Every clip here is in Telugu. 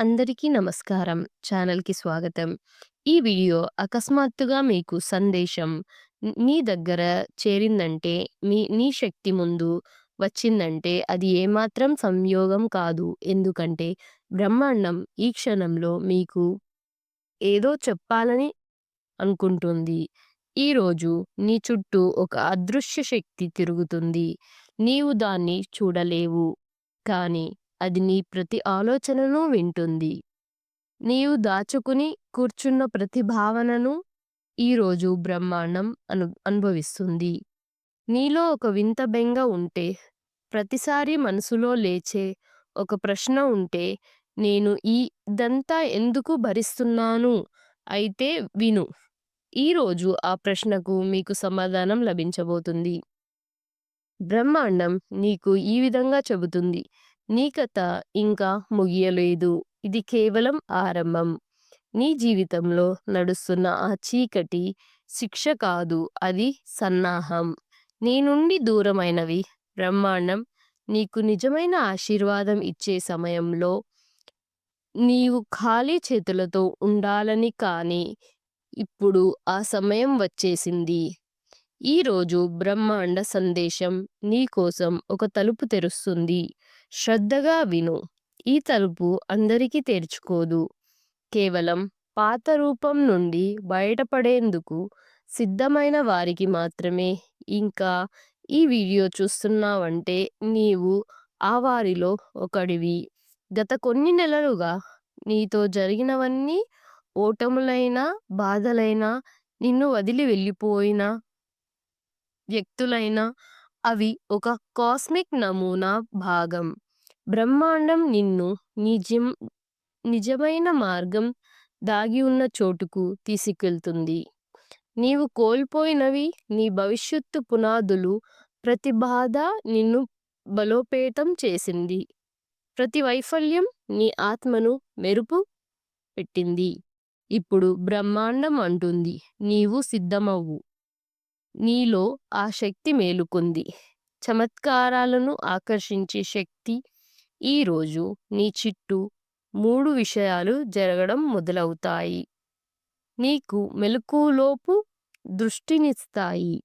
అందరికీ నమస్కారం. ఛానల్‌కి స్వాగతం. ఈ వీడియో అకస్మాత్తుగా మీకు సందేశం న్ నీ దగ్గర చేరిందంటే, మీ నీ శక్తి ముందు వచ్చిందంటే అది ఏమాత్రం సంయోగం కాదు. ఎందుకంటే బ్రహ్మాండం ఈ క్షణంలో మీకు ఏదో చెప్పాలని అనుకుంటుంది. ఈరోజు నీ చుట్టూ ఒక అదృశ్య శక్తి తిరుగుతుంది. నీవు దాన్ని చూడలేవు. కానీ అది నీ ప్రతి ఆలోచనను వింటుంది. నీవు దాచుకుని కూర్చున్న ప్రతి భావనను ఈరోజు బ్రహ్మాండం అను అనుభవిస్తుంది. నీలో ఒక వింత బెంగ ఉంటే, ప్రతిసారి మనసులో లేచే ఒక ప్రశ్న ఉంటే, నేను ఈ ఇదంతా ఎందుకు భరిస్తున్నాను? అయితే విను. ఈరోజు ఆ ప్రశ్నకు మీకు సమాధానం లభించబోతుంది. బ్రహ్మాండం నీకు ఈ విధంగా చెబుతుంది. నీ కథ ఇంకా ముగియలేదు. ఇది కేవలం ఆరంభం. నీ జీవితంలో నడుస్తున్న ఆ చీకటి శిక్ష కాదు. అది సన్నాహం. నీ నుండి దూరమైనవి బ్రహ్మాండం నీకు నిజమైన ఆశీర్వాదం ఇచ్చే సమయంలో నీవు ఖాళీ చేతులతో ఉండాలని కానీ, ఇప్పుడు ఆ సమయం వచ్చేసింది. ఈరోజు బ్రహ్మాండ సందేశం నీ కోసం ఒక తలుపు తెరుస్తుంది. శ్రద్ధగా విను. ఈ తలుపు అందరికీ తెరుచుకోదు. కేవలం పాత రూపం నుండి బయటపడేందుకు సిద్ధమైన వారికి మాత్రమే. ఇంకా ఈ వీడియో చూస్తున్నావంటే నీవు ఆ వారిలో ఒకడివి. గత కొన్ని నెలలుగా నీతో జరిగినవన్నీ ఓటములైనా, బాధలైనా, నిన్ను వదిలి వెళ్ళిపోయిన వ్యక్తులైనా అవి ఒక కాస్మిక్ నమూనా భాగం. బ్రహ్మాండం నిన్ను నిజం నిజమైన మార్గం దాగి ఉన్న చోటుకు తీసుకెళ్తుంది. నీవు కోల్పోయినవి నీ భవిష్యత్తు పునాదులు ప్రతి బాధ నిన్ను బలోపేతం చేసింది. ప్రతి వైఫల్యం నీ ఆత్మను మెరుపు పెట్టింది. ఇప్పుడు బ్రహ్మాండం అంటుంది. నీవు సిద్ధమవ్వు. నీలో ఆ శక్తి మేలుకుంది. చమత్కారాలను ఆకర్షించే శక్తి ఈరోజు నీ చుట్టూ మూడు విషయాలు జరగడం మొదలవుతాయి. నీకు మెలకువలోపు దృష్టినిస్తాయి.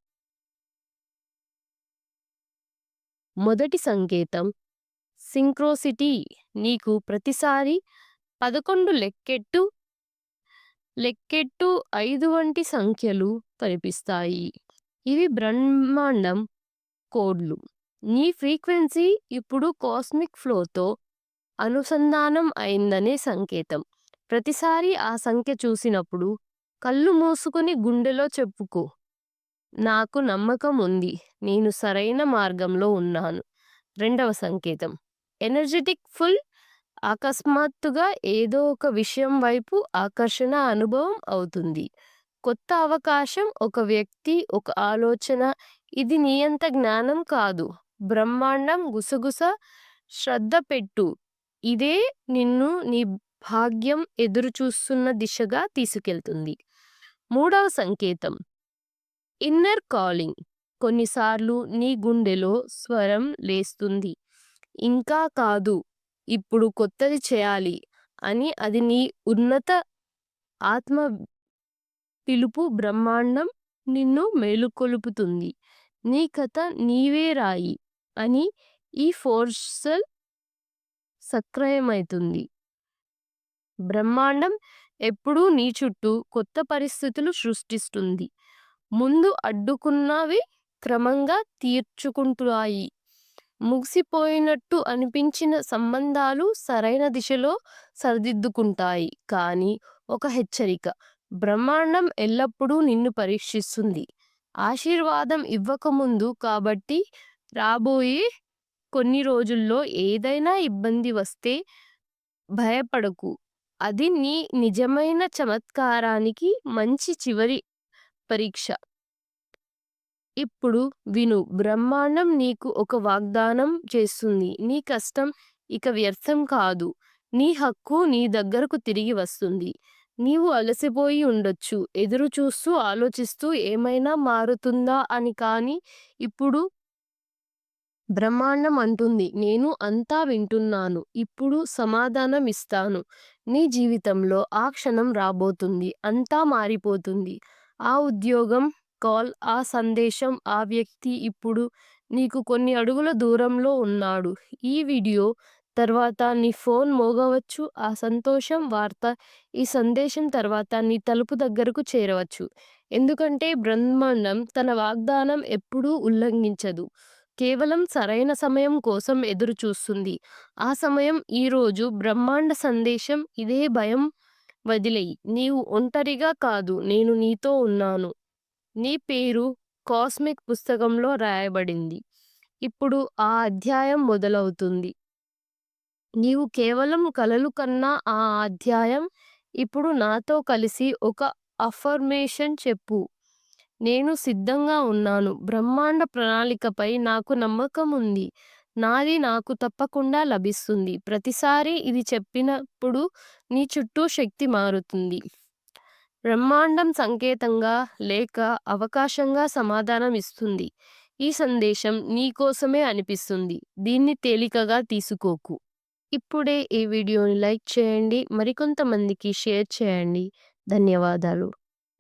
మొదటి సంకేతం సింక్రోసిటీ నీకు ప్రతిసారి పదకొండు లెక్కెట్టు లెక్కెట్టు ఐదు వంటి సంఖ్యలు కనిపిస్తాయి. ఇవి బ్రహ్మాండం కోడ్లు. నీ ఫ్రీక్వెన్సీ ఇప్పుడు కాస్మిక్ ఫ్లోతో అనుసంధానం అయిందనే సంకేతం. ప్రతిసారి ఆ సంఖ్య చూసినప్పుడు కళ్ళు మూసుకొని గుండెలో చెప్పుకో. నాకు నమ్మకం ఉంది. నేను సరైన మార్గంలో ఉన్నాను. రెండవ సంకేతం ఎనర్జిటిక్ ఫుల్ అకస్మాత్తుగా ఏదో ఒక విషయం వైపు ఆకర్షణ అనుభవం అవుతుంది. కొత్త అవకాశం, ఒక వ్యక్తి, ఒక ఆలోచన ఇది నీ అంత జ్ఞానం కాదు. బ్రహ్మాండం గుసగుస శ్రద్ధ పెట్టు. ఇదే నిన్ను నీ భాగ్యం ఎదురుచూస్తున్న దిశగా తీసుకెళ్తుంది. మూడవ సంకేతం ఇన్నర్ కాలింగ్ కొన్నిసార్లు నీ గుండెలో స్వరం లేస్తుంది. ఇంకా కాదు. ఇప్పుడు కొత్తది చేయాలి అని అది నీ ఉన్నత ఆత్మ పిలుపు బ్రహ్మాండం నిన్ను మేలుకొలుపుతుంది. నీ కథ నీవే రాయి అని ఈ ఫోర్సల్ సక్రయమైతుంది. బ్రహ్మాండం ఎప్పుడూ నీ చుట్టూ కొత్త పరిస్థితులు సృష్టిస్తుంది. ముందు అడ్డుకున్నవి క్రమంగా తీర్చుకుంటాయి. ముగిసిపోయినట్టు అనిపించిన సంబంధాలు సరైన దిశలో సరిదిద్దుకుంటాయి. కానీ ఒక హెచ్చరిక. బ్రహ్మాండం ఎల్లప్పుడూ నిన్ను పరీక్షిస్తుంది. ఆశీర్వాదం ఇవ్వకముందు కాబట్టి రాబోయే కొన్ని రోజుల్లో ఏదైనా ఇబ్బంది వస్తే భయపడకు. అది నీ నిజమైన చమత్కారానికి మంచి చివరి పరీక్ష. ఇప్పుడు విను బ్రహ్మాండం నీకు ఒక వాగ్దానం చేస్తుంది. నీ కష్టం ఇక వ్యర్థం కాదు. నీ హక్కు నీ దగ్గరకు తిరిగి వస్తుంది. నీవు అలసిపోయి ఉండొచ్చు. ఎదురుచూస్తూ ఆలోచిస్తూ ఏమైనా మారుతుందా అని కానీ ఇప్పుడు బ్రహ్మాండం అంటుంది నేను అంతా వింటున్నాను. ఇప్పుడు సమాధానం ఇస్తాను. నీ జీవితంలో ఆ క్షణం రాబోతుంది. అంతా మారిపోతుంది. ఆ ఉద్యోగం కాల్, ఆ సందేశం, ఆ వ్యక్తి ఇప్పుడు నీకు కొన్ని అడుగుల దూరంలో ఉన్నాడు. ఈ వీడియో తర్వాత నీ ఫోన్ మోగవచ్చు. ఆ సంతోషం వార్త, ఈ సందేశం తర్వాత నీ తలుపు దగ్గరకు చేరవచ్చు. ఎందుకంటే బ్రహ్మాండం తన వాగ్దానం ఎప్పుడూ ఉల్లంఘించదు. కేవలం సరైన సమయం కోసం ఎదురుచూస్తుంది. ఆ సమయం ఈరోజు బ్రహ్మాండ సందేశం ఇదే భయం వదిలేయి నీవు ఒంటరిగా కాదు. నేను నీతో ఉన్నాను. నీ పేరు కాస్మిక్ పుస్తకంలో రాయబడింది. ఇప్పుడు ఆ అధ్యాయం మొదలవుతుంది. నీవు కేవలం కలలు కన్న ఆ అధ్యాయం ఇప్పుడు నాతో కలిసి ఒక అఫర్మేషన్ చెప్పు. నేను సిద్ధంగా ఉన్నాను. బ్రహ్మాండ ప్రణాళికపై నాకు నమ్మకం ఉంది. నాది నాకు తప్పకుండా లభిస్తుంది. ప్రతిసారి ఇది చెప్పినప్పుడు నీ చుట్టూ శక్తి మారుతుంది. బ్రహ్మాండం సంకేతంగా లేక అవకాశంగా సమాధానం ఇస్తుంది. ఈ సందేశం నీ కోసమే అనిపిస్తుంది. దీన్ని తేలికగా తీసుకోకు. ఇప్పుడే ఈ వీడియోని లైక్ చేయండి. మరికొంతమందికి షేర్ చేయండి. ధన్యవాదాలు.